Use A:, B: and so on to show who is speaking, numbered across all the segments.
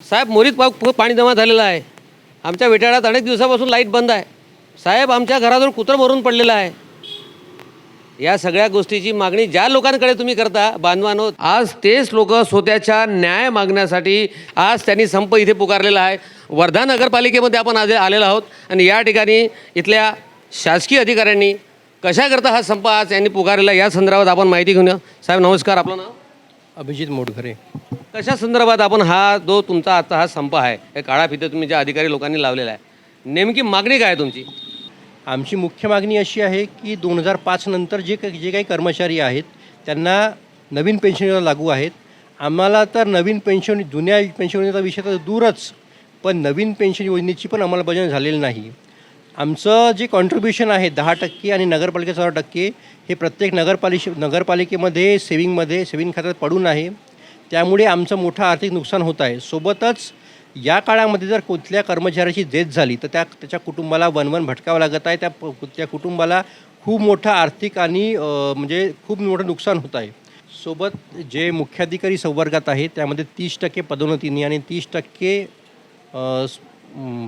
A: साहेब मोरीत पा खूप पाणी जमा झालेलं आहे. आमच्या वेटाळ्यात अनेक दिवसापासून लाइट बंद आहे. साहेब आमच्या घराजवळ कुत्रं मरून पडलेलं आहे. या सगळ्या गोष्टीची मागणी ज्या लोकांकडे तुम्ही करता बांधवानो आज तेच लोक स्वतःच्या न्याय मागण्यासाठी आज त्यांनी संप इथे पुकारलेला आहे. वर्धा नगरपालिकेमध्ये आपण आज आलेलो आहोत आणि या ठिकाणी इथल्या शासकीय अधिकाऱ्यांनी कशाकरता हा संप आज यांनी पुकारलेला या संदर्भात आपण माहिती घेऊन साहेब नमस्कार. आपलं नाव?
B: अभिजित मोडकरे
A: कशा संदर्भात आपण हा जो तुमचा आता हा संप आहे हे काळा फिते तुम्ही ज्या अधिकारी लोकांनी लावलेला आहे नेमकी मागणी काय आहे तुमची?
B: आमची मुख्य मागणी अशी आहे की दोन हजार पाच नंतर जे काही जे काही कर्मचारी आहेत त्यांना नवीन पेन्शन योजना लागू आहेत. आम्हाला तर नवीन पेन्शन जुन्या पेन्शन योजनेचा विषय तर दूरच पण नवीन पेन्शन योजनेची पण अंमलबजावणी झालेली नाही. आमचं जे कॉन्ट्रीब्युशन आहे दहा टक्के आणि नगरपालिकेचा दहा टक्के हे प्रत्येक नगरपालिके नगरपालिकेमध्ये सेविंगमध्ये सेविंग खात्यात पडून आहे. त्यामुळे आमचं मोठं आर्थिक नुकसान होत आहे. सोबतच या काळामध्ये जर कुठल्या कर्मचाऱ्याची देत झाली तर त्या त्याच्या कुटुंबाला वन वन भटकावं लागत आहे. त्या त्या कुटुंबाला खूप मोठं आर्थिक आणि म्हणजे खूप मोठं नुकसान होत आहे. सोबत जे मुख्याधिकारी संवर्गात आहे त्यामध्ये तीस टक्के पदोन्नतीने आणि तीस टक्के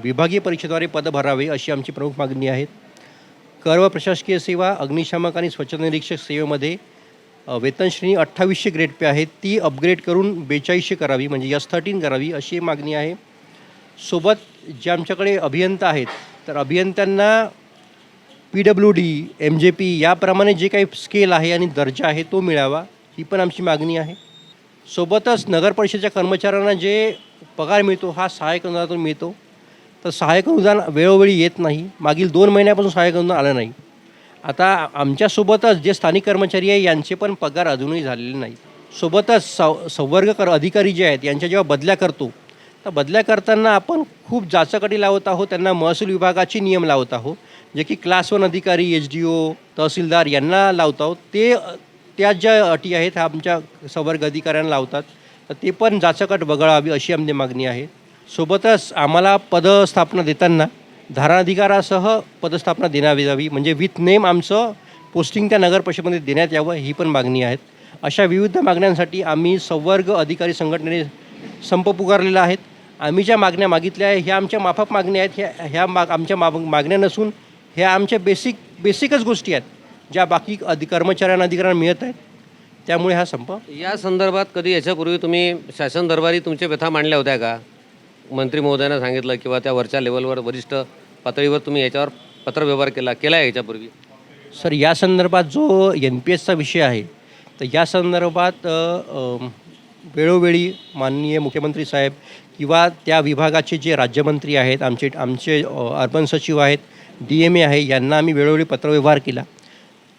B: विभागीय परीक्षेद्वारे पद भरावे अशी आमची प्रमुख मागणी आहे. कर्व प्रशासकीय सेवा अग्निशामक आणि स्वच्छता निरीक्षक सेवेमध्ये वेतनश्रेणी अठ्ठावीसशे ग्रेड पे आहे. ती अपग्रेड करून बेचाळीसशे करावी म्हणजे यस थर्टीन करावी अशी मागणी आहे. सोबत जे आमच्याकडे अभियंता आहेत तर अभियंत्यांना P W D M J P याप्रमाणे जे काही स्केल आहे आणि दर्जा आहे तो मिळावा ही पण आमची मागणी आहे. सोबतच नगर परिषदेच्या कर्मचाऱ्यांना जे पगार मिळतो हा सहाय्यक अनुदानातून मिळतो. तर सहाय्यक अनुदान वेळोवेळी येत नाही. मागील दोन महिन्यापासून सहाय्यक अनुदान आलं नाही. आता आमच्यासोबतच जे स्थानिक कर्मचारी आहे यांचे पण पगार अजूनही झालेले नाही सोबतच सं संवर्ग कर अधिकारी जे आहेत यांच्या जेव्हा बदल्या करतो तर बदल्या करताना आपण खूप जाचकटी लावत आहोत त्यांना महसूल विभागाचे नियम लावत आहोत जे की क्लास वन अधिकारी एच डी ओ तहसीलदार यांना लावत आहोत. ते त्या ज्या अटी आहेत ह्या आमच्या संवर्ग अधिकाऱ्यांना लावतात. तर ते पण जाचकट वगळावी अशी आमची मागणी आहे. सोबतच आम्हाला पदस्थापना देताना धाराधिकारासह पदस्थापना देण्यावी जावी. म्हणजे विथ नेम आमचं पोस्टिंग त्या नगर परिषदेमध्ये देण्यात यावं ही पण मागणी आहेत. अशा विविध मागण्यांसाठी आम्ही संवर्ग अधिकारी संघटनेने संप पुकारलेला आहेत आम्ही ज्या मागण्या मागितल्या आहे ह्या आमच्या माफक मागण्या आहेत ह्या ह्या माग आमच्या माग मागण्या नसून ह्या आमच्या बेसिक बेसिकच गोष्टी आहेत ज्या बाकी अधि कर्मचाऱ्यांना अधिकाऱ्यांना मिळत आहेत. त्यामुळे हा संप
A: या संदर्भात कधी याच्यापूर्वी तुम्ही शासन दरबारी तुमच्या व्यथा मांडल्या होत्या का? मंत्री महोदयानं सांगितलं किंवा त्या वरच्या लेवलवर वरिष्ठ पातळीवर तुम्ही याच्यावर पत्रव्यवहार केला केला आहे याच्यापूर्वी?
B: सर या संदर्भात जो एन पी एसचा विषय आहे तर या संदर्भात अ, अ, वेळोवेळी माननीय मुख्यमंत्री साहेब किंवा त्या विभागाचे जे राज्यमंत्री आहेत आमचे आमचे अ, अर्बन सचिव आहेत डी एम ए आहे यांना आम्ही वेळोवेळी पत्रव्यवहार केला.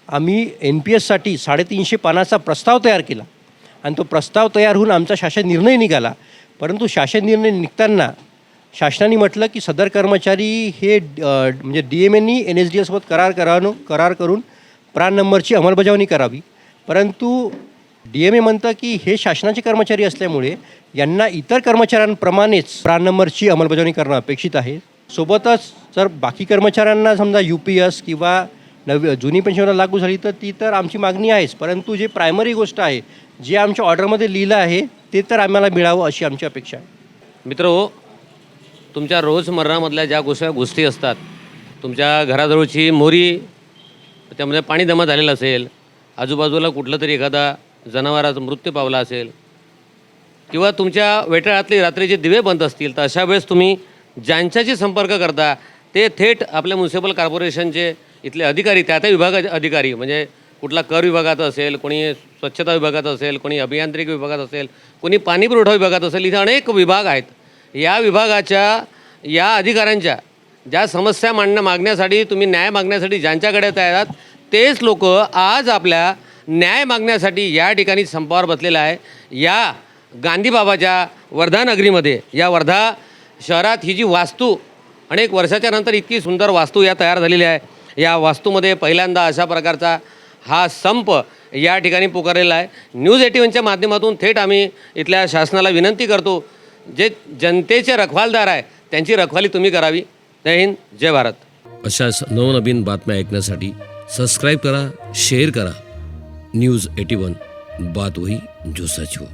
B: आम्ही एन पी एससाठी साडेतीनशे पानाचा प्रस्ताव तयार केला. आणि तो प्रस्ताव तयार होऊन आमचा शासन निर्णय निघाला. परंतु शासन निर्णय निघताना शासनाने म्हटलं की सदर कर्मचारी हे म्हणजे डी एम एनी एन एस डी एसोबत करार करावं करार करून प्राण नंबरची अंमलबजावणी करावी. परंतु डी एम ए म्हणतं की हे शासनाचे कर्मचारी असल्यामुळे यांना इतर कर्मचाऱ्यांप्रमाणेच प्राण नंबरची अंमलबजावणी करणं अपेक्षित आहे. सोबतच जर बाकी कर्मचाऱ्यांना समजा यू पी एस किंवा नवी जुनी पेन्शन लागू झाली तर ती तर आमची मागणी आहेच. परंतु जे प्रायमरी गोष्ट आहे जे आमच्या ऑर्डरमध्ये लिहिलं आहे ते तर आम्हाला मिळावं अशी आमची अपेक्षा आहे.
A: मित्र हो तुमच्या रोजमर्रामधल्या ज्या गोष्टी गोष्टी असतात तुमच्या घराजवळची मोरी त्यामध्ये पाणी जमा झालेलं असेल आजूबाजूला कुठलं तरी एखादा जनावराचा मृत्यू पावला असेल किंवा तुमच्या वेटाळातले रात्रीचे दिवे बंद असतील तर अशा वेळेस तुम्ही ज्यांच्याशी संपर्क करता ते थेट आपल्या म्युन्सिपल कॉर्पोरेशनचे इथले अधिकारी त्या त्या विभागाचे अधिकारी म्हणजे कुठला कर विभागाचा असेल कोणी स्वच्छता विभागात असेल कोणी अभियांत्रिकी विभागात असेल कोणी पाणी पुरवठा विभागात असेल इथे अनेक विभाग आहेत. या विभागाच्या या अधिकाऱ्यांच्या ज्या समस्या मांडण्या मागण्यासाठी तुम्ही न्याय मागण्यासाठी ज्यांच्याकडे तयार आहात तेच लोक आज आपल्या न्याय मागण्यासाठी या ठिकाणी संपावर बसलेला आहे. या गांधीबाबाच्या वर्धा नगरीमध्ये या वर्धा शहरात ही जी वास्तू अनेक वर्षाच्या नंतर इतकी सुंदर वास्तू या तयार झालेली आहे. या वास्तूमध्ये पहिल्यांदा अशा प्रकारचा हा संप या ठिकाणी पुकारलेला आहे. न्यूज एटीवनच्या माध्यमातून थेट आम्ही इथल्या शासनाला विनंती करतो जे जनतेचे रखवालदार आहे त्यांची रखवाली तुम्ही करावी. जय हिंद जय भारत.
C: अशाच नवनवीन बातम्या ऐकण्यासाठी सबस्क्राईब करा शेअर करा. न्यूज एटी वन बात वही जो सच हो